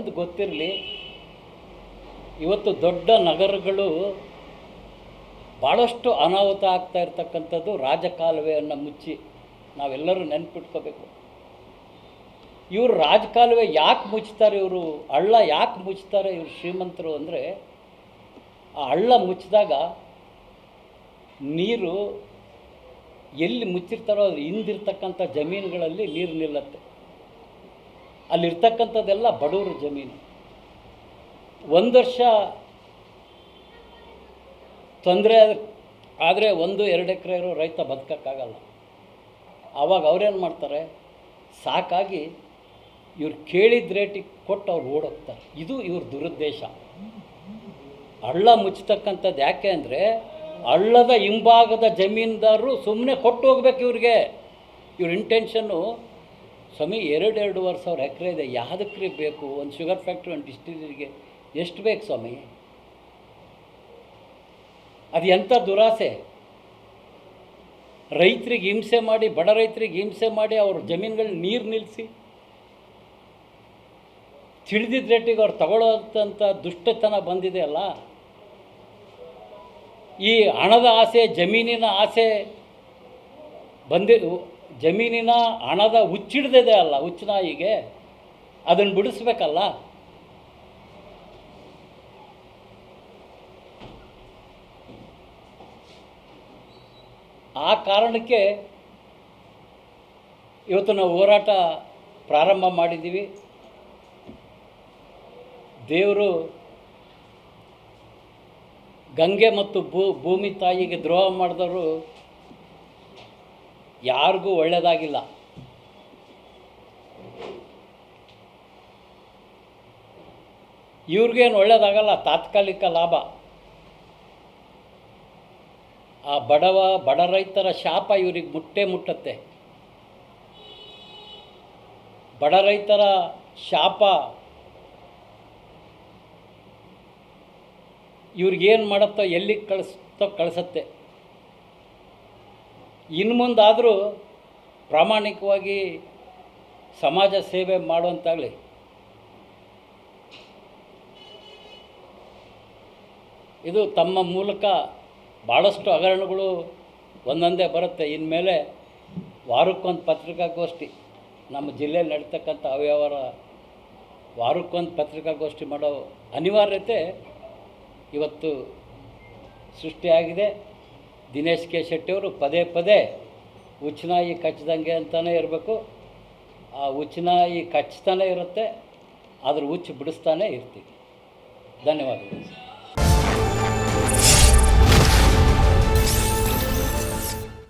ಒಂದು ಗೊತ್ತಿರಲಿ, ಇವತ್ತು ದೊಡ್ಡ ನಗರಗಳು ಭಾಳಷ್ಟು ಅನಾಹುತ ಆಗ್ತಾ ಇರ್ತಕ್ಕಂಥದ್ದು ರಾಜಕಾಲುವೆಯನ್ನು ಮುಚ್ಚಿ ನಾವೆಲ್ಲರೂ ನೆನ್ಪಿಟ್ಕೋಬೇಕು. ಇವರು ರಾಜಕಾಲುವೆ ಯಾಕೆ ಮುಚ್ತಾರೆ ಇವರು? ಹಳ್ಳ ಯಾಕೆ ಮುಚ್ತಾರೆ ಇವರು ಶ್ರೀಮಂತರು ಅಂದರೆ, ಆ ಹಳ್ಳ ಮುಚ್ಚಿದಾಗ ನೀರು ಎಲ್ಲಿ ಮುಚ್ಚಿರ್ತಾರೋ ಅದು ಹಿಂದಿರ್ತಕ್ಕಂಥ ಜಮೀನುಗಳಲ್ಲಿ ನೀರು ನಿಲ್ಲತ್ತೆ. ಅಲ್ಲಿರ್ತಕ್ಕಂಥದ್ದೆಲ್ಲ ಬಡವರ ಜಮೀನು. ಒಂದು ವರ್ಷ ತೊಂದರೆ ಆದರೆ ಒಂದು ಎರಡು ಎಕರೆ ಇರೋ ರೈತ ಬದುಕೋಕ್ಕಾಗಲ್ಲ. ಆವಾಗ ಅವ್ರೇನು ಮಾಡ್ತಾರೆ? ಸಾಕಾಗಿ ಇವ್ರು ಕೇಳಿದ ರೇಟಿಗೆ ಕೊಟ್ಟು ಅವ್ರು ಓಡೋಗ್ತಾರೆ. ಇದು ಇವ್ರ ದುರುದ್ದೇಶ. ಹಳ್ಳ ಮುಚ್ಚತಕ್ಕಂಥದ್ದು ಯಾಕೆ ಅಂದರೆ ಹಳ್ಳದ ಹಿಂಭಾಗದ ಜಮೀನ್ದಾರರು ಸುಮ್ಮನೆ ಕೊಟ್ಟು ಹೋಗ್ಬೇಕು ಇವ್ರಿಗೆ. ಇವ್ರ ಇಂಟೆನ್ಷನ್ನು ಸ್ವಾಮಿ, ಎರಡು ಸಾವಿರ ಎಕರೆ ಇದೆ. ಯಾವುದಕ್ಕೆ ಬೇಕು? ಒಂದು ಶುಗರ್ ಫ್ಯಾಕ್ಟ್ರಿ ಒಂದು ಡಿಸ್ಟಿಲರಿಗೆ ಎಷ್ಟು ಬೇಕು ಸ್ವಾಮಿ? ಅದು ಎಂಥ ದುರಾಸೆ? ರೈತರಿಗೆ ಹಿಂಸೆ ಮಾಡಿ, ಬಡ ರೈತರಿಗೆ ಹಿಂಸೆ ಮಾಡಿ ಅವ್ರ ಜಮೀನುಗಳು ನೀರು ನಿಲ್ಲಿಸಿ ತಿಳಿದಿದ್ದ ರೇಟಿಗೆ ಅವ್ರು ತಗೊಳ್ಳೋಂಥ ದುಷ್ಟತನ ಬಂದಿದೆ ಅಲ್ಲ? ಈ ಹಣದ ಆಸೆ, ಜಮೀನಿನ ಆಸೆ ಬಂದಿ ಜಮೀನಿನ ಹಣದ ಹುಚ್ಚಿಡ್ದಿದೆ ಅಲ್ಲ ಹುಚ್ಚುನಾಯಿಗೆ ಅದನ್ನು ಬಿಡಿಸ್ಬೇಕಲ್ಲ? ಆ ಕಾರಣಕ್ಕೆ ಇವತ್ತು ನಾವು ಹೋರಾಟ ಪ್ರಾರಂಭ ಮಾಡಿದ್ದೀವಿ. ದೇವರು ಗಂಗೆ ಮತ್ತು ಭೂ, ಭೂಮಿ ತಾಯಿಗೆ ದ್ರೋಹ ಮಾಡಿದವರು ಯಾರಿಗೂ ಒಳ್ಳೆಯದಾಗಿಲ್ಲ ಇವ್ರಿಗೇನು ಒಳ್ಳೆಯದಾಗಲ್ಲ ತಾತ್ಕಾಲಿಕ ಲಾಭ. ಆ ಬಡವ, ಬಡ ರೈತರ ಶಾಪ ಇವ್ರಿಗೆ ಮುಟ್ಟೆ ಮುಟ್ಟತ್ತೆ. ಬಡ ರೈತರ ಶಾಪ ಇವ್ರಿಗೇನು ಮಾಡುತ್ತೋ, ಎಲ್ಲಿಗೆ ಕಳಿಸ್ತೋ ಕಳಿಸತ್ತೆ. ಇನ್ನು ಮುಂದಾದರೂ ಪ್ರಾಮಾಣಿಕವಾಗಿ ಸಮಾಜ ಸೇವೆ ಮಾಡುವಂತಾಗಲಿ. ಇದು ತಮ್ಮ ಮೂಲಕ ಭಾಳಷ್ಟು ಹಗರಣಗಳು ಒಂದೊಂದೇ ಬರುತ್ತೆ. ಇನ್ಮೇಲೆ ವಾರಕ್ಕೊಂದು ಪತ್ರಿಕಾಗೋಷ್ಠಿ, ನಮ್ಮ ಜಿಲ್ಲೆಯಲ್ಲಿ ನಡೀತಕ್ಕಂಥ ಅವ್ಯವಹಾರ ವಾರಕ್ಕೊಂದು ಪತ್ರಿಕಾಗೋಷ್ಠಿ ಮಾಡೋ ಅನಿವಾರ್ಯತೆ ಇವತ್ತು ಸೃಷ್ಟಿಯಾಗಿದೆ. ದಿನೇಶ್ ಕೆ ಶೆಟ್ಟಿಯವರು ಪದೇ ಪದೇ ಉಚ್ಚನಾಯಿ ಕಚ್ಚಿದಂಗೆ ಅಂತಲೇ ಇರಬೇಕು. ಆ ಉಚ್ಚನಾಯಿ ಕಚ್ತಾನೆ ಇರುತ್ತೆ ಅದ್ರ ಹುಚ್ಚು ಬಿಡಿಸ್ತಾನೆ ಇರ್ತೀವಿ. ಧನ್ಯವಾದಗಳು.